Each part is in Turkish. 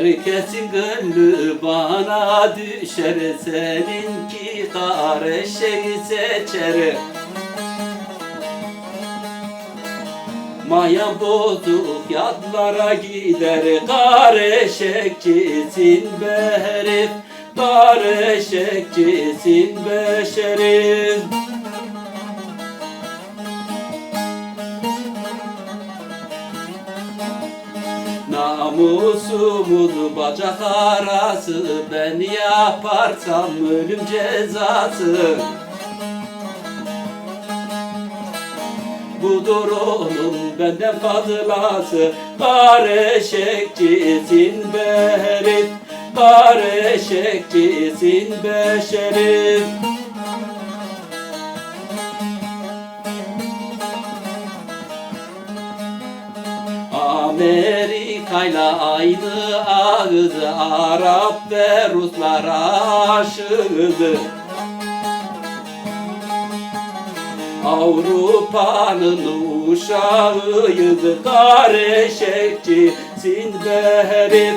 Herkesin gönlü bana düşer Seninki kardeşeyi seçer. Maya bozuk yadlara gider Kardeşekçisin be herif Kardeşekçisin be şerif Namusumuz bacak arası. Ben yaparsam ölüm cezası. Budur onun benden fazlası. Kareşekçisin be herif Kareşekçisin be şerif Amerika'yla aynı ağız Arap ve Ruslar aşığıdır. Avrupa'nın uşağıyız Kareşekçisin be herif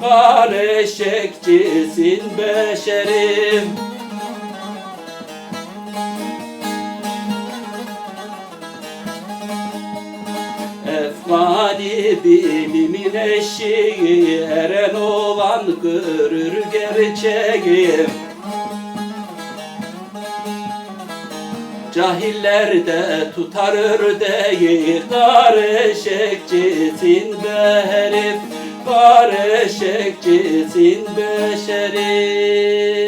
Kareşekçisin be şerif Efmani bilimin eşiği Eren olan görür gerçeği. Cahiller de tutar ördeği Kareşekçisin be herif Kareşekçisin be şerif